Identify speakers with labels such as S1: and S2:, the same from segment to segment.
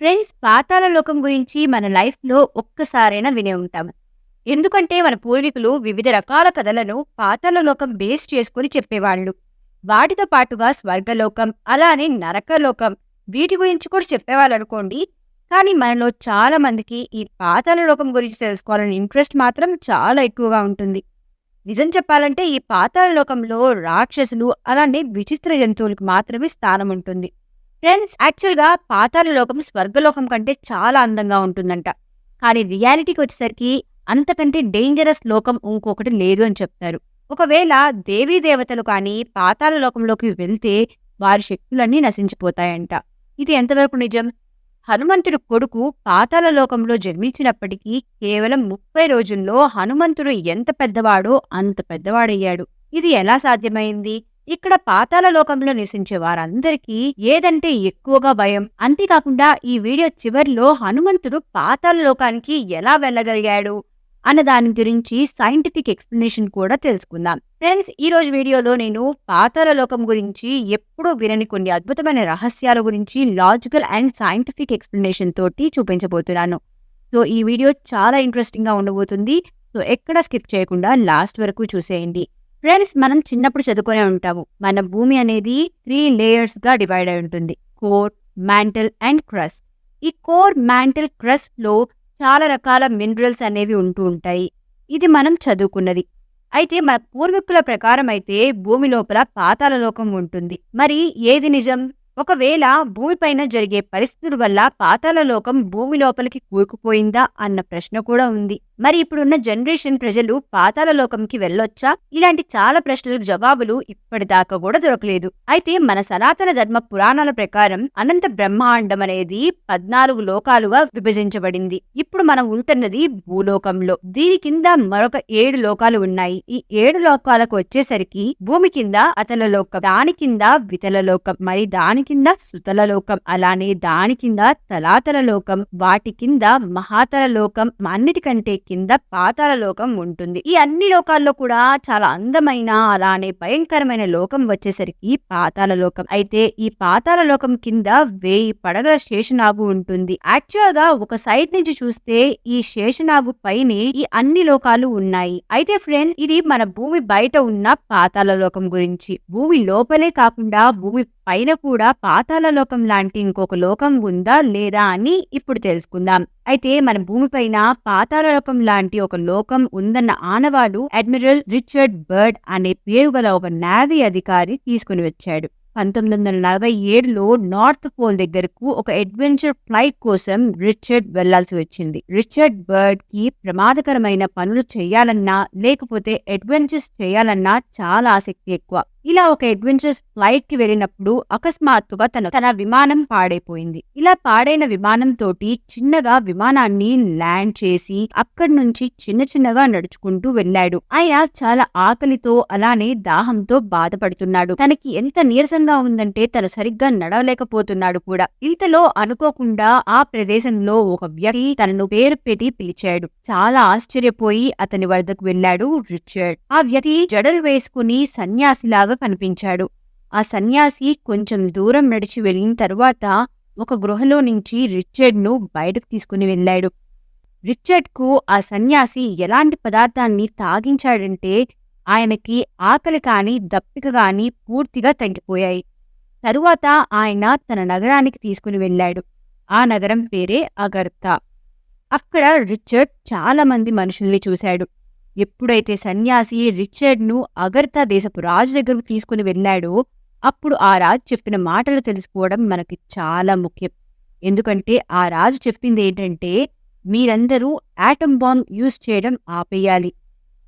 S1: Friends పాతాల లోకం గురించి మన లైఫ్లో ఒక్కసారైనా వినే ఉంటాము. ఎందుకంటే మన పూర్వీకులు వివిధ రకాల కథలను పాతాల లోకం బేస్ చేసుకుని చెప్పేవాళ్ళు. వాటితో పాటుగా స్వర్గలోకం అలానే నరకలోకం వీటి గురించి కూడా చెప్పేవాళ్ళు అనుకోండి. కానీ మనలో చాలా మందికి ఈ పాతాల లోకం గురించి తెలుసుకోవాలని ఇంట్రెస్ట్ మాత్రం చాలా ఎక్కువగా ఉంటుంది. నిజం చెప్పాలంటే ఈ పాతాల లోకంలో రాక్షసులు అలానే విచిత్ర జంతువులకు మాత్రమే స్థానం ఉంటుంది. ఫ్రెండ్స్ యాక్చువల్గా పాతాల లోకం స్వర్గలోకం కంటే చాలా అందంగా ఉంటుందంట. కానీ రియాలిటీకి వచ్చేసరికి అంతకంటే డేంజరస్ లోకం ఇంకొకటి లేదు అని చెప్తారు. ఒకవేళ దేవీ దేవతలు కానీ పాతాల లోకంలోకి వెళ్తే వారి శక్తులన్నీ నశించిపోతాయంట. ఇది ఎంతవరకు నిజం? హనుమంతుడు కొడుకు పాతాల లోకంలో జన్మించినప్పటికీ కేవలం ముప్పై రోజుల్లో హనుమంతుడు ఎంత పెద్దవాడో అంత పెద్దవాడయ్యాడు. ఇది ఎలా సాధ్యమైంది? ఇక్కడ పాతాల లోకంలో నివసించే వారందరికీ ఏదంటే ఎక్కువగా భయం. అంతేకాకుండా ఈ వీడియో చివరిలో హనుమంతుడు పాతాల లోకానికి ఎలా వెళ్ళగలిగాడు అన్న దాని గురించి సైంటిఫిక్ ఎక్స్ప్లెనేషన్ కూడా తెలుసుకుందాం. ఫ్రెండ్స్ ఈ రోజు వీడియోలో నేను పాతాల లోకం గురించి ఎప్పుడూ వినని కొన్ని అద్భుతమైన రహస్యాల గురించి లాజికల్ అండ్ సైంటిఫిక్ ఎక్స్ప్లెనేషన్ తోటి చూపించబోతున్నాను. సో ఈ వీడియో చాలా ఇంట్రెస్టింగ్గా ఉండబోతుంది. సో ఎక్కడ స్కిప్ చేయకుండా లాస్ట్ వరకు చూసేయండి. ఫ్రెండ్స్ మనం చిన్నప్పుడు చదువుకునే ఉంటాము. మన భూమి అనేది త్రీ లేయర్స్గా డివైడ్ అయి ఉంటుంది. కోర్ మ్యాంటల్ అండ్ క్రస్ట్ ఈ కోర్ మ్యాంటల్ క్రస్ట్లో చాలా రకాల మినరల్స్ అనేవి ఉంటూ ఉంటాయి. ఇది మనం చదువుకున్నది. అయితే మన పూర్వీకుల ప్రకారం అయితే భూమి లోపల పాతాల లోకం ఉంటుంది. మరి ఏది నిజం? ఒకవేళ భూమిపైన జరిగే పరిస్థితుల వల్ల పాతాల లోకం భూమి లోపలికి కూరుకుపోయిందా? అన్న ప్రశ్న కూడా ఉంది. మరి ఇప్పుడున్న జనరేషన్ ప్రజలు పాతాల లోకంకి వెళ్ళొచ్చా? ఇలాంటి చాలా ప్రశ్నలకు జవాబులు ఇప్పటిదాకా కూడా దొరకలేదు. అయితే మన సనాతన ధర్మ పురాణాల ప్రకారం అనంత బ్రహ్మాండం అనేది పద్నాలుగు లోకాలుగా విభజించబడింది. ఇప్పుడు మనం ఉంటున్నది భూలోకంలో. దీని కింద మరొక ఏడు లోకాలు ఉన్నాయి. ఈ ఏడు లోకాలకు వచ్చేసరికి భూమి కింద అతల లోకం దాని కింద వితల లోకం మరి దాని కింద సుతల లోకం అలానే దాని కింద తలాతల లోకం వాటి కింద మహాతల లోకం అన్నిటికంటే కింద పాతాల లోకం ఉంటుంది. ఈ అన్ని లోకాల్లో కూడా చాలా అందమైన అలానే భయంకరమైన లోకం వచ్చేసరికి పాతాల లోకం. అయితే ఈ పాతాల లోకం కింద వేయి పడగల శేషనాగు ఉంటుంది. యాక్చువల్గా ఒక సైడ్ నుంచి చూస్తే ఈ శేషనాగు పైనే ఈ అన్ని లోకాలు ఉన్నాయి. అయితే ఫ్రెండ్ ఇది మన భూమి బయట ఉన్న పాతాల లోకం గురించి. భూమి లోపలే కాకుండా భూమి పైన కూడా పాతాల లోకం లాంటి ఇంకొక లోకం ఉందా లేదా అని ఇప్పుడు తెలుసుకుందాం. అయితే మన భూమిపైన పాతాల లోకం లాంటి ఒక లోకం ఉందన్న ఆనవాడు అడ్మిరల్ రిచర్డ్ బర్డ్ అనే పేరు గల ఒక నావీ అధికారి తీసుకుని వచ్చాడు. పంతొమ్మిది వందల నలభై ఏడులో నార్త్ పోల్ దగ్గరకు ఒక అడ్వెంచర్ ఫ్లైట్ కోసం రిచర్డ్ వెళ్ళాల్సి వచ్చింది. రిచర్డ్ బర్డ్కి ప్రమాదకరమైన పనులు చేయాలన్నా లేకపోతే అడ్వెంచర్స్ చేయాలన్నా చాలా ఆసక్తి ఎక్కువ. ఇలా ఒక అడ్వెంచర్స్ ఫ్లైట్కి వెళ్ళినప్పుడు అకస్మాత్తుగా తన తన విమానం పాడైపోయింది. ఇలా పాడైన విమానం తోటి చిన్నగా విమానాన్ని ల్యాండ్ చేసి అక్కడి నుంచి చిన్న చిన్నగా నడుచుకుంటూ వెళ్ళాడు. ఆయన చాలా ఆకలితో అలానే దాహంతో బాధపడుతున్నాడు. తనకి ఎంత నీరసంగా ఉందంటే తను సరిగ్గా నడవలేకపోతున్నాడు కూడా. ఇంతలో అనుకోకుండా ఆ ప్రదేశంలో ఒక వ్యక్తి తనను పేరు పెట్టి పిలిచాడు. చాలా ఆశ్చర్యపోయి అతని వద్దకు వెళ్ళాడు రిచర్డ్. ఆ వ్యక్తి జడలు వేసుకుని సన్యాసిలాగా కనిపించాడు. ఆ సన్యాసి కొంచెం దూరం నడిచి వెళ్ళిన తరువాత ఒక గృహలో నుంచి రిచర్డ్ను బయటకు తీసుకుని వెళ్ళాడు. రిచర్డ్కు ఆ సన్యాసి ఎలాంటి పదార్థాన్ని తాగించాడంటే ఆయనకి ఆకలి కాని దప్పిక కాని పూర్తిగా తగ్గిపోయాయి. తరువాత ఆయన తన నగరానికి తీసుకుని వెళ్ళాడు. ఆ నగరం పేరే అగర్తా. అక్కడ రిచర్డ్ చాలామంది మనుషుల్ని చూశాడు. ఎప్పుడైతే సన్యాసి రిచర్డ్ను అగర్తా దేశపు రాజు దగ్గరకు తీసుకుని వెళ్ళాడో అప్పుడు ఆ రాజు చెప్పిన మాటలు తెలుసుకోవడం మనకి చాలా ముఖ్యం. ఎందుకంటే ఆ రాజు చెప్పింది ఏంటంటే మీరందరూ యాటమ్ బాంబ్ యూజ్ చేయడం ఆపేయాలి.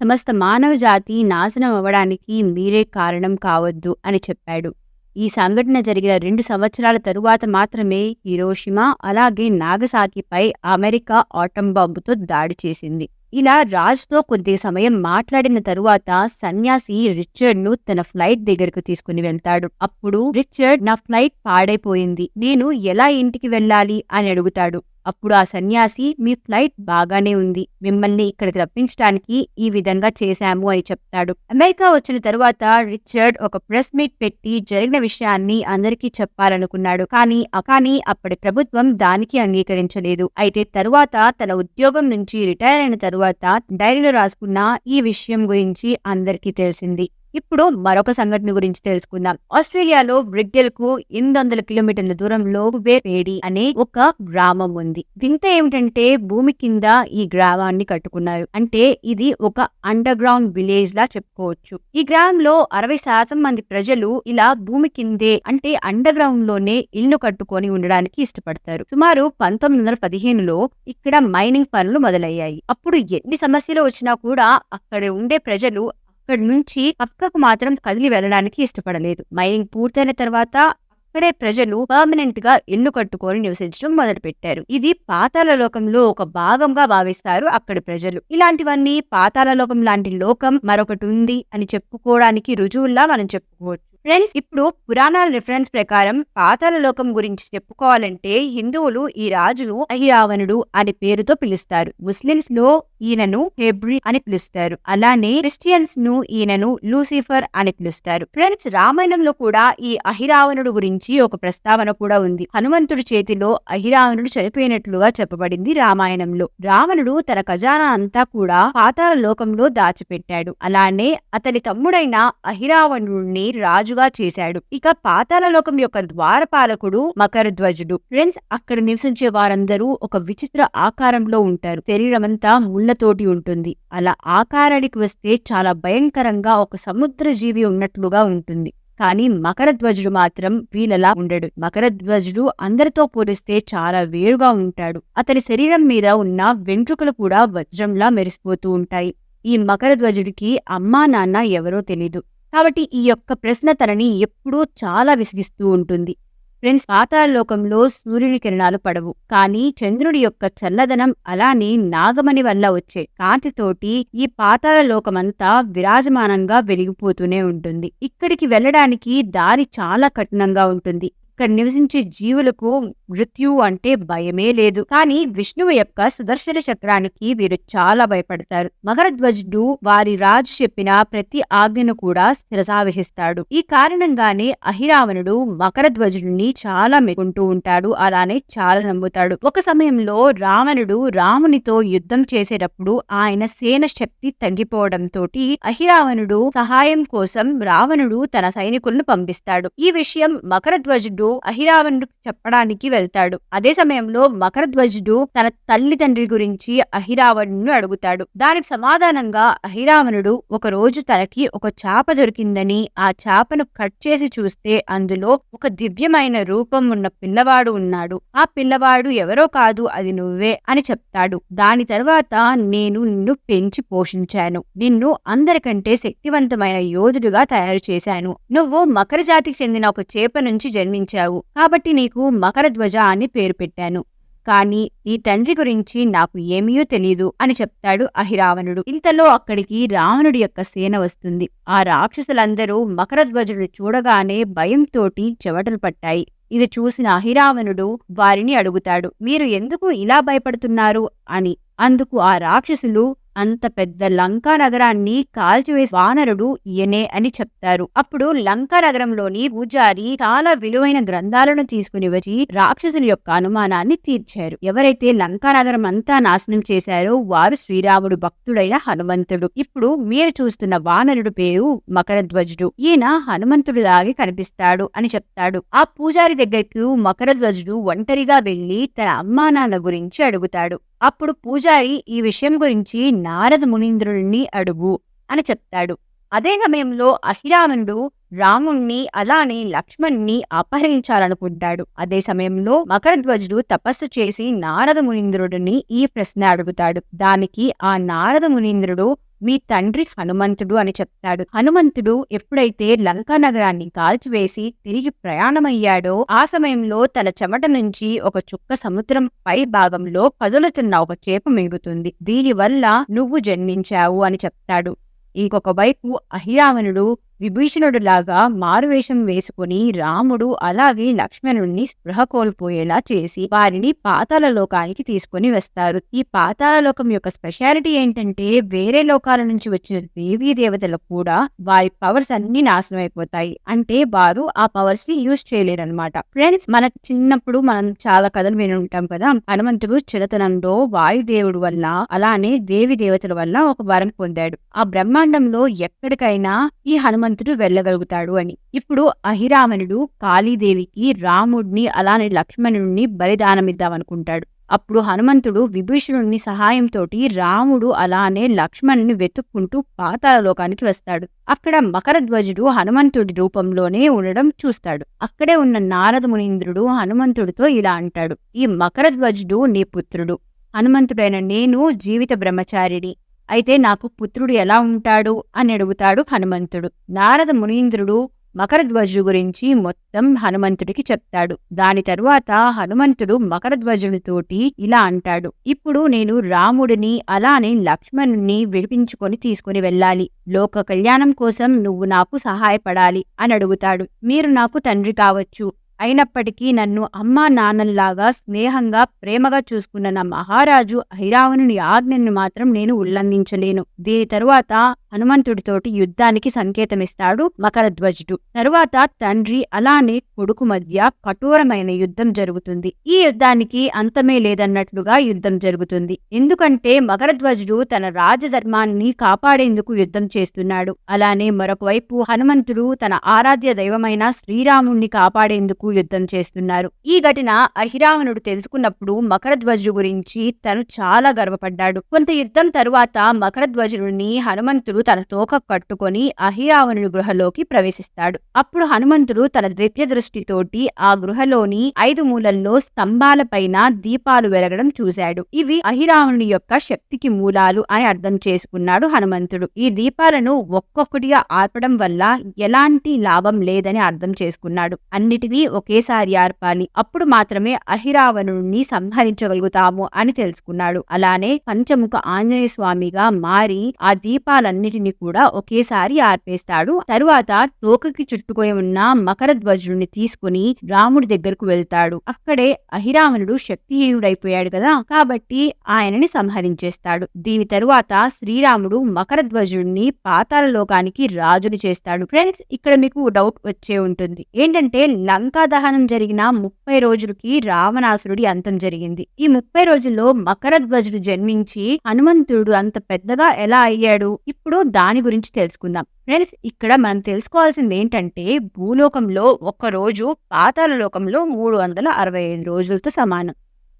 S1: సమస్త మానవ జాతి నాశనం అవ్వడానికి మీరే కారణం కావద్దు అని చెప్పాడు. ఈ సంఘటన జరిగిన రెండు సంవత్సరాల తరువాత మాత్రమే హిరోషిమా అలాగే నాగసాకిపై అమెరికా ఆటం బాంబుతో దాడి చేసింది. ఇలా రాజ్తో కొద్ది సమయం మాట్లాడిన తరువాత సన్యాసి రిచర్డ్ను తన ఫ్లైట్ దగ్గరకు తీసుకుని వెళ్తాడు. అప్పుడు రిచర్డ్ నా ఫ్లైట్ పాడైపోయింది. నేను ఎలా ఇంటికి వెళ్ళాలి? అని అడుగుతాడు. అప్పుడు ఆ సన్యాసి మీ ఫ్లైట్ బాగానే ఉంది. మిమ్మల్ని ఇక్కడికి రప్పించడానికి ఈ విధంగా చేశాము అని చెప్తాడు. అమెరికా వచ్చిన తరువాత రిచర్డ్ ఒక ప్రెస్ మీట్ పెట్టి జరిగిన విషయాన్ని అందరికీ చెప్పాలనుకున్నాడు. కానీ కానీ అప్పటి ప్రభుత్వం దానికి అంగీకరించలేదు. అయితే తరువాత తన ఉద్యోగం నుంచి రిటైర్ అయిన తరువాత డైరీలో రాసుకున్న ఈ విషయం గురించి అందరికీ తెలిసింది. ఇప్పుడు మరొక సంఘటన గురించి తెలుసుకుందాం. ఆస్ట్రేలియాలో బ్రిడ్గెల్కు ఎనిమిది వందల కిలోమీటర్ల దూరంలో పేడి అనే ఒక గ్రామం ఉంది. వింత ఏమిటంటే భూమి కింద ఈ గ్రామాన్ని కట్టుకున్నారు. అంటే ఇది ఒక అండర్ గ్రౌండ్ విలేజ్ లా చెప్పుకోవచ్చు. ఈ గ్రామంలో అరవై శాతం మంది ప్రజలు ఇలా భూమి కిందే అంటే అండర్ గ్రౌండ్లోనే ఇల్లు కట్టుకొని ఉండడానికి ఇష్టపడతారు. సుమారు పంతొమ్మిది వందల పదిహేనులో ఇక్కడ మైనింగ్ పనులు మొదలయ్యాయి. అప్పుడు ఎన్ని సమస్యలు వచ్చినా కూడా అక్కడ ఉండే ప్రజలు అక్కడి నుంచి పక్కకు మాత్రం కదిలి వెళ్ళడానికి ఇష్టపడలేదు. మైనింగ్ పూర్తయిన తర్వాత అక్కడే ప్రజలు పర్మనెంట్గా ఇల్లు కట్టుకొని నివసించడం మొదలుపెట్టారు. ఇది పాతాల లోకంలో ఒక భాగంగా భావిస్తారు అక్కడి ప్రజలు. ఇలాంటివన్నీ పాతాల లోకం లాంటి లోకం మరొకటి ఉంది అని చెప్పుకోవడానికి రుజువుల్లా మనం చెప్పుకోవచ్చు. ఫ్రెండ్స్ ఇప్పుడు పురాణాల రిఫరెన్స్ ప్రకారం పాతాల లోకం గురించి చెప్పుకోవాలంటే హిందువులు ఈ రాజును అహిరావణుడు అనే పేరుతో పిలుస్తారు. ముస్లింస్లో ఈయనను హెబ్రి అని పిలుస్తారు. అలానే క్రిస్టియన్స్ను ఈయనను లూసిఫర్ అని పిలుస్తారు. ఫ్రెండ్స్ రామాయణంలో కూడా ఈ అహిరావణుడు గురించి ఒక ప్రస్తావన కూడా ఉంది. హనుమంతుడి చేతిలో అహిరావణుడు చనిపోయినట్లుగా చెప్పబడింది రామాయణంలో. రావణుడు తన ఖజానా అంతా కూడా పాతాల లోకంలో దాచిపెట్టాడు. అలానే అతని తమ్ముడైన అహిరావణుడిని రాజు రాజుగా చేశాడు. ఇక పాతాళలోకం యొక్క ద్వారపాలకుడు మకరధ్వజుడు. ఫ్రెండ్స్ అక్కడ నివసించే వారందరూ ఒక విచిత్ర ఆకారంలో ఉంటారు. శరీరమంతా ముళ్ళతోటి ఉంటుంది. అలా ఆకారానికి వస్తే చాలా భయంకరంగా ఒక సముద్ర జీవి ఉన్నట్లుగా ఉంటుంది. కానీ మకరధ్వజుడు మాత్రం వీళ్ళలా ఉండడు. మకరధ్వజుడు అందరితో పోలిస్తే చాలా వేరుగా ఉంటాడు. అతని శరీరం మీద ఉన్న వెంట్రుకలు కూడా వజ్రంలా మెరిసిపోతూ ఉంటాయి. ఈ మకరధ్వజుడికి అమ్మా నాన్న ఎవరో తెలీదు. కాబట్టి ఈ యొక్క ప్రశ్న తనని ఎప్పుడూ చాలా విసిగిస్తూ ఉంటుంది. ఫ్రెండ్స్ పాతాళలోకంలో సూర్యుని కిరణాలు పడవు. కానీ చంద్రుడి యొక్క చల్లదనం అలానే నాగమణి వల్ల వచ్చే కాంతితోటి ఈ పాతాళ లోకమంతా విరాజమానంగా వెలిగిపోతూనే ఉంటుంది. ఇక్కడికి వెళ్ళడానికి దారి చాలా కఠినంగా ఉంటుంది. ఇక్కడ నివసించే జీవులకు మృత్యు అంటే భయమే లేదు. కానీ విష్ణువు యొక్క సుదర్శన చక్రానికి వీరు చాలా భయపడతారు. మకరధ్వజుడు వారి రాజు చెప్పిన ప్రతి ఆజ్ఞను కూడా శిరసావహిస్తాడు. ఈ కారణంగానే అహిరావణుడు మకరధ్వజుడిని చాలా మెచ్చుకుంటూ ఉంటాడు. అలానే చాలా నమ్ముతాడు. ఒక సమయంలో రావణుడు రామునితో యుద్ధం చేసేటప్పుడు ఆయన సేన శక్తి తగ్గిపోవడంతో అహిరావణుడు సహాయం కోసం రావణుడు తన సైనికులను పంపిస్తాడు. ఈ విషయం మకరధ్వజుడు అహిరావణుడు చెప్పడానికి వెళ్తాడు. అదే సమయంలో మకరధ్వజుడు తన తల్లిదండ్రి గురించి అహిరావణుడు అడుగుతాడు. దానికి సమాధానంగా అహిరావణుడు ఒక రోజు తనకి ఒక చాప దొరికిందని ఆ చాపను కట్ చేసి చూస్తే అందులో ఒక దివ్యమైన రూపం ఉన్న పిల్లవాడు ఉన్నాడు. ఆ పిల్లవాడు ఎవరో కాదు అది నువ్వే అని చెప్తాడు. దాని తర్వాత నేను నిన్ను పెంచి పోషించాను. నిన్ను అందరికంటే శక్తివంతమైన యోధుడుగా తయారు చేశాను. నువ్వు మకర జాతికి చెందిన ఒక చేప నుంచి జన్మించావు. కాబట్టి నీకు మకర ధ్వజ అని పేరు పెట్టాను. కానీ ఈ తండ్రి గురించి నాకు ఏమీ తెలీదు అని చెప్తాడు అహిరావణుడు. ఇంతలో అక్కడికి రావణుడి యొక్క సేన వస్తుంది. ఆ రాక్షసులందరూ మకరధ్వజుడు చూడగానే భయంతోటి చెవటలు పట్టాయి. ఇది చూసిన అహిరావణుడు వారిని అడుగుతాడు మీరు ఎందుకు ఇలా భయపడుతున్నారు? అని. అందుకు ఆ రాక్షసులు అంత పెద్ద లంకా నగరాన్ని కాల్చివేసి వానరుడు ఈయనే అని చెప్తారు. అప్పుడు లంకా నగరంలోని పూజారి చాలా విలువైన గ్రంథాలను తీసుకుని వచ్చి రాక్షసుల యొక్క అనుమానాన్ని తీర్చారు. ఎవరైతే లంకా నగరం అంతా నాశనం చేశారో వారు శ్రీరాముడు భక్తుడైన హనుమంతుడు. ఇప్పుడు మీరు చూస్తున్న వానరుడు పేరు మకరధ్వజుడు. ఈయన హనుమంతుడిలాగే కనిపిస్తాడు అని చెప్తాడు. ఆ పూజారి దగ్గరకు మకరధ్వజుడు ఒంటరిగా వెళ్ళి తన అమ్మానాన్న గురించి అడుగుతాడు. అప్పుడు పూజారి ఈ విషయం గురించి నారద మునీంద్రుడిని అడుగు అని చెప్తాడు. అదే సమయంలో అహిరావణుడు రాముణ్ణి అలానే లక్ష్మణ్ణి అపహరించాలనుకుంటాడు. అదే సమయంలో మకరధ్వజుడు తపస్సు చేసి నారద మునీంద్రుడిని ఈ ప్రశ్న అడుగుతాడు. దానికి ఆ నారద మునీంద్రుడు మీ తండ్రి హనుమంతుడు అని చెప్తాడు. హనుమంతుడు ఎప్పుడైతే లంకా నగరాన్ని కాల్చివేసి తిరిగి ప్రయాణమయ్యాడో ఆ సమయంలో తన చెమట నుంచి ఒక చుక్క సముద్రం పై భాగంలో కదులుతున్న ఒక చేప మిగులుతుంది దీనివల్ల నువ్వు జన్మించావు అని చెప్తాడు. ఇంకొక వైపు అహిరావణుడు విభీషణుడు లాగా మారువేషం వేసుకుని రాముడు అలాగే లక్ష్మణుడిని స్పృహ కోల్పోయేలా చేసి వారిని పాతాల లోకానికి తీసుకుని వస్తారు. ఈ పాతాల లోకం యొక్క స్పెషాలిటీ ఏంటంటే వేరే లోకాల నుంచి వచ్చిన దేవీ దేవతలకు కూడా వారి పవర్స్ అన్ని నాశనం అయిపోతాయి. అంటే వారు ఆ పవర్స్ని యూజ్ చేయలేరు అనమాట ఫ్రెండ్స్ మన చిన్నప్పుడు మనం చాలా కథలు విని ఉంటాం కదా. హనుమంతుడు చిరతనంలో వాయుదేవుడు వల్ల అలానే దేవి దేవతల వల్ల ఒక వరం పొందాడు. ఆ బ్రహ్మాండంలో ఎక్కడికైనా ఈ హనుమంతుడు వెళ్ళగలుగుతాడు అని. ఇప్పుడు అహిరావణుడు కాళీదేవికి రాముడిని అలానే లక్ష్మణుడిని బలిదానమిద్దామనుకుంటాడు. అప్పుడు హనుమంతుడు విభీషణుడిని సహాయంతో రాముడు అలానే లక్ష్మణుని వెతుక్కుంటూ పాతాళలోకానికి వస్తాడు. అక్కడ మకరధ్వజుడు హనుమంతుడి రూపంలోనే ఉండడం చూస్తాడు. అక్కడే ఉన్న నారద మునీంద్రుడు హనుమంతుడితో ఇలా అంటాడు. ఈ మకరధ్వజుడు నీ పుత్రుడు. హనుమంతుడైన నేను జీవిత బ్రహ్మచారిని అయితే నాకు పుత్రుడు ఎలా ఉంటాడు? అని అడుగుతాడు హనుమంతుడు. నారద మునీంద్రుడు మకరధ్వజుడు గురించి మొత్తం హనుమంతుడికి చెప్తాడు. దాని తరువాత హనుమంతుడు మకరధ్వజుడితోటి ఇలా అంటాడు. ఇప్పుడు నేను రాముడిని అలానే లక్ష్మణుణ్ణి విడిపించుకొని తీసుకుని వెళ్ళాలి. లోక కళ్యాణం కోసం నువ్వు నాకు సహాయపడాలి అని అడుగుతాడు. మీరు నాకు తండ్రి కావచ్చు. అయినప్పటికీ నన్ను అమ్మా నాన్నల్లాగా స్నేహంగా ప్రేమగా చూసుకున్న నా మహారాజు ఐరావణుని ఆజ్ఞను మాత్రం నేను ఉల్లంఘించలేను. దీని తరువాత హనుమంతుడితోటి యుద్ధానికి సంకేతమిస్తాడు మకరధ్వజుడు. తరువాత తండ్రి అలానే కొడుకు మధ్య కఠోరమైన యుద్ధం జరుగుతుంది. ఈ యుద్ధానికి అంతమే లేదన్నట్లుగా యుద్ధం జరుగుతుంది. ఎందుకంటే మకరధ్వజుడు తన రాజధర్మాన్ని కాపాడేందుకు యుద్ధం చేస్తున్నాడు. అలానే మరొక వైపు హనుమంతుడు తన ఆరాధ్య దైవమైన శ్రీరాముణ్ణి కాపాడేందుకు యుద్ధం చేస్తున్నారు. ఈ ఘటన అహిరావణుడు తెలుసుకున్నప్పుడు మకరధ్వజుడు గురించి తను చాలా గర్వపడ్డాడు. కొంత యుద్ధం తరువాత మకరధ్వజుడిని హనుమంతుడు తన తోక కట్టుకొని అహిరావణుడి గృహలోకి ప్రవేశిస్తాడు. అప్పుడు హనుమంతుడు తన దివ్య దృష్టితోటి ఆ గృహలోని ఐదు మూలల్లో స్తంభాలపైన దీపాలు వెలగడం చూశాడు. ఇవి అహిరావణుని యొక్క శక్తికి మూలాలు అని అర్థం చేసుకున్నాడు హనుమంతుడు. ఈ దీపాలను ఒక్కొక్కటిగా ఆర్పడం వల్ల ఎలాంటి లాభం లేదని అర్థం చేసుకున్నాడు. అన్నిటినీ ఒకేసారి ఆర్పాలి అప్పుడు మాత్రమే అహిరావణుడిని సంహరించగలుగుతాము అని తెలుసుకున్నాడు. అలానే పంచముఖ ఆంజనేయ స్వామిగా మారి ఆ దీపాలన్నిటిని కూడా ఒకేసారి ఆర్పేస్తాడు. తరువాత తోకకి చుట్టుకొని ఉన్న మకర ధ్వజుడిని తీసుకుని రాముడి దగ్గరకు వెళ్తాడు. అక్కడే అహిరావణుడు శక్తిహీనుడైపోయాడు కదా కాబట్టి ఆయనని సంహరించేస్తాడు. దీని తరువాత శ్రీరాముడు మకర ధ్వజుడిని పాతాల లోకానికి రాజుని చేస్తాడు. ఫ్రెండ్స్ ఇక్కడ మీకు డౌట్ వచ్చే ఉంటుంది. ఏంటంటే లంకా దహనం జరిగిన ముప్పై రోజులకి రావణాసురుడి అంతం జరిగింది. ఈ ముప్పై రోజుల్లో మకర ధ్వజుడు జన్మించి హనుమంతుడు అంత పెద్దగా ఎలా అయ్యాడు? ఇప్పుడు దాని గురించి తెలుసుకుందాం. ఫ్రెండ్స్ ఇక్కడ మనం తెలుసుకోవాల్సింది ఏంటంటే భూలోకంలో ఒక రోజు పాతాల లోకంలో మూడు వందల అరవై ఐదు రోజులతో సమానం.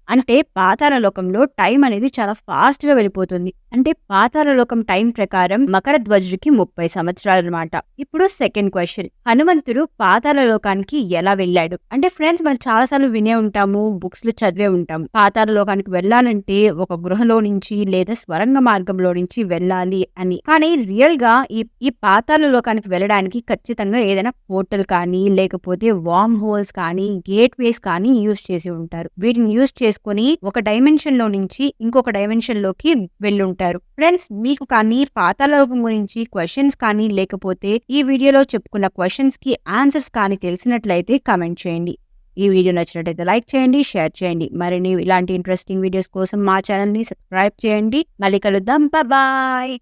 S1: అంటే పాతాల లోకంలో టైం అనేది చాలా ఫాస్ట్గా వెళ్ళిపోతుంది. అంటే పాతాల లోకం టైం ప్రకారం మకర ధ్వజుడికి ముప్పై సంవత్సరాలు అనమాట ఇప్పుడు సెకండ్ క్వశ్చన్. హనుమంతుడు పాతాల లోకానికి ఎలా వెళ్ళాడు? అంటే ఫ్రెండ్స్ మనం చాలా సార్లు వినే ఉంటాము బుక్స్లో చదివే ఉంటాము. పాతాల లోకానికి వెళ్ళాలంటే ఒక గృహలో నుంచి లేదా స్వరంగ మార్గంలో నుంచి వెళ్ళాలి అని. కానీ రియల్గా ఈ ఈ పాతాల లోకానికి వెళ్ళడానికి ఖచ్చితంగా ఏదైనా పోర్టల్ కానీ లేకపోతే వామ్ హోల్స్ కానీ గేట్ వేస్ కానీ యూస్ చేసి ఉంటారు. వీటిని యూస్ చేసి చేసుకొని ఒక డైమెన్షన్లో నుంచి ఇంకొక డైమెన్షన్లోకి వెళ్ళుంటారు. ఫ్రెండ్స్ మీకు కానీ పాతాలోకం గురించి క్వశ్చన్స్ కానీ లేకపోతే ఈ వీడియోలో చెప్పుకున్న క్వశ్చన్స్కి ఆన్సర్స్ కానీ తెలిసినట్లయితే కామెంట్ చేయండి. ఈ వీడియో నచ్చినట్లయితే లైక్ చేయండి షేర్ చేయండి. మరిన్ని ఇలాంటి ఇంట్రెస్టింగ్ వీడియోస్ కోసం మా ఛానల్ని సబ్స్క్రైబ్ చేయండి. మళ్ళీ కలుద్దాం. బాయ్